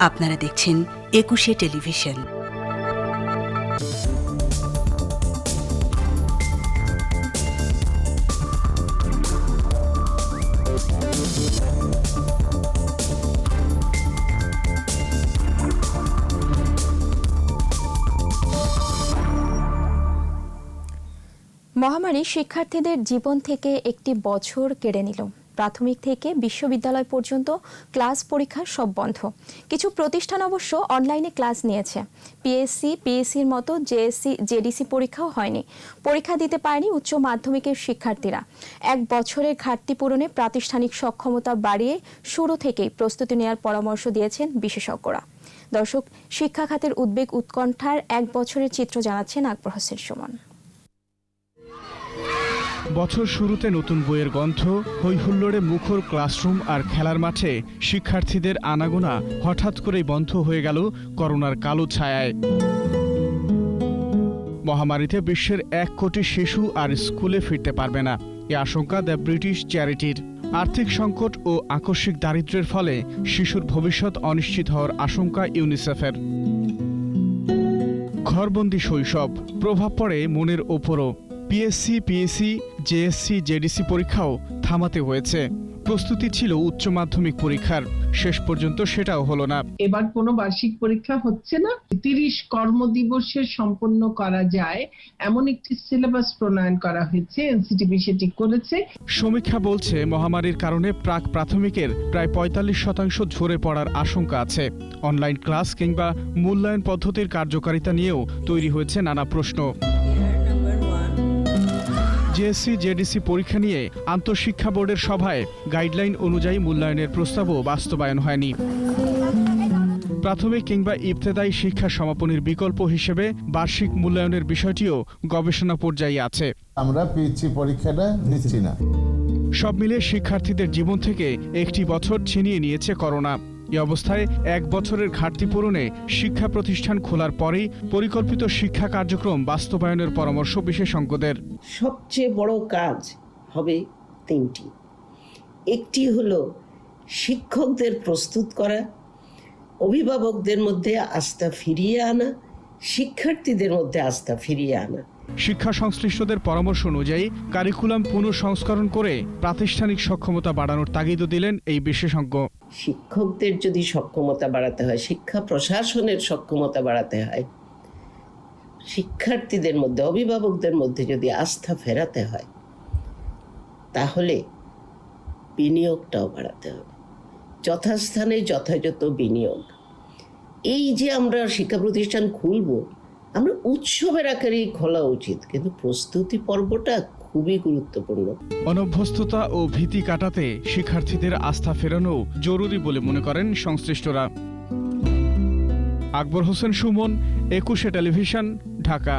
আপনারা দেখছেন একুশে টেলিভিশন। মহামারী শিক্ষার্থীদের জীবন থেকে একটি বছর কেড়ে নিল। প্রাথমিক থেকে বিশ্ববিদ্যালয় পর্যন্ত ক্লাস পরীক্ষা সব বন্ধ। কিছু প্রতিষ্ঠান অবশ্য অনলাইনে ক্লাস নিয়েছে। পিএসসি পিএসসির মতো জেএসসি জেডিসি পরীক্ষাও হয়নি। পরীক্ষা দিতে পারেনি উচ্চ মাধ্যমিকের শিক্ষার্থীরা। এক বছরের ঘাটতি পূরণে প্রাতিষ্ঠানিক সক্ষমতা বাড়িয়ে শুরু থেকেই প্রস্তুতি নেওয়ার পরামর্শ দিয়েছেন বিশেষজ্ঞরা। দর্শক, শিক্ষা খাতের উদ্বেগ উৎকণ্ঠার এক বছরের চিত্র জানাচ্ছেন আকবর হোসেন সুমন। বছর শুরুতে নতুন বইয়ের গন্ধ, হৈহুল্লোড়ে মুখর ক্লাসরুম আর খেলার মাঠে শিক্ষার্থীদের আনাগোনা হঠাৎ করেই বন্ধ হয়ে গেল করোনার কালো ছায়ায়। মহামারীতে বিশ্বের এক কোটি শিশু আর স্কুলে ফিরতে পারবে না। এ আশঙ্কা দ্য ব্রিটিশ চ্যারিটির। আর্থিক সংকট ও আকস্মিক দারিদ্র্যের ফলে শিশুর ভবিষ্যৎ অনিশ্চিত হওয়ার আশঙ্কা ইউনিসেফের। ঘরবন্দি শৈশব, প্রভাব পড়ে মনের ওপরও। পিএসসি পিএসসি জেএসসি জেডিসি পরীক্ষাও থামাতে হয়েছে। প্রস্তুতি ছিল উচ্চ মাধ্যমিক পরীক্ষার। শেষ পর্যন্ত সেটাও হলো না। এবার কোনো বার্ষিক পরীক্ষা হচ্ছে না। তিরিশ কর্মদিবসে সম্পন্ন করা যায়। এমন একটি সিলেবাস প্রণয়ন করা হয়েছে। এনসিটিভি সেটি করেছে। সমীক্ষা বলছে মহামারীর কারণে প্রাক প্রাথমিকের প্রায় পঁয়তাল্লিশ শতাংশ ঝরে পড়ার আশঙ্কা আছে। অনলাইন ক্লাস কিংবা মূল্যায়ন পদ্ধতির কার্যকারিতা নিয়েও তৈরি হয়েছে নানা প্রশ্ন। জেএসসি জেডিসি পরীক্ষা নিয়ে আন্তঃশিক্ষা বোর্ডের সভায় গাইডলাইন অনুযায়ী মূল্যায়নের প্রস্তাবও বাস্তবায়ন হয়নি। প্রাথমিক কিংবা ইবতেদায়ী শিক্ষা সমাপনীর বিকল্প হিসেবে বার্ষিক মূল্যায়নের বিষয়টিও গবেষণা পর্যায়ে আছে। আমরা পিএইচসি পরীক্ষাটা দিচ্ছি না। সব মিলে শিক্ষার্থীদের জীবন থেকে একটি বছর ছিনিয়ে নিয়েছে করোনা। এ অবস্থায় এক বছরের ঘাটতি পূরণে শিক্ষা প্রতিষ্ঠান খোলার পরেই পরিকল্পিত শিক্ষা কার্যক্রম বাস্তবায়নের পরামর্শ বিশেষজ্ঞদের। সবচেয়ে বড় কাজ হবে তিনটি। একটি হলো শিক্ষকদের প্রস্তুত করা, অভিভাবকদের মধ্যে আস্থা ফিরিয়ে আনা, শিক্ষার্থীদের মধ্যে আস্থা ফিরিয়ে আনা। শিক্ষা সংশ্লিষ্টদের পরামর্শ অনুযায়ী কারিকুলাম পুনঃসংস্করণ করে প্রাতিষ্ঠানিক সক্ষমতা বাড়ানোর তাগিদও দিলেন এই বিশেষজ্ঞ। শিক্ষকদের যদি সক্ষমতা বাড়াতে হয়, শিক্ষা প্রশাসনের সক্ষমতা বাড়াতে হয়, শিক্ষার্থীদের মধ্যে, অভিভাবকদের মধ্যে যদি আস্থা ফেরাতে হয়, তাহলে বিনিয়োগটাও বাড়াতে হবে। যথাস্থানে যথাযথ বিনিয়োগ। এই যে আমরা শিক্ষা প্রতিষ্ঠান খুলব আমরা উৎসবের আকারেই খোলা উচিত, কিন্তু প্রস্তুতি পর্বটা খুবই গুরুত্বপূর্ণ। অনভ্যস্ততা ও ভীতি কাটাতে শিক্ষার্থীদের আস্থা ফেরানো জরুরি বলে মনে করেন সংশ্লিষ্টরা। আকবর হোসেন সুমন, একুশে টেলিভিশন, ঢাকা।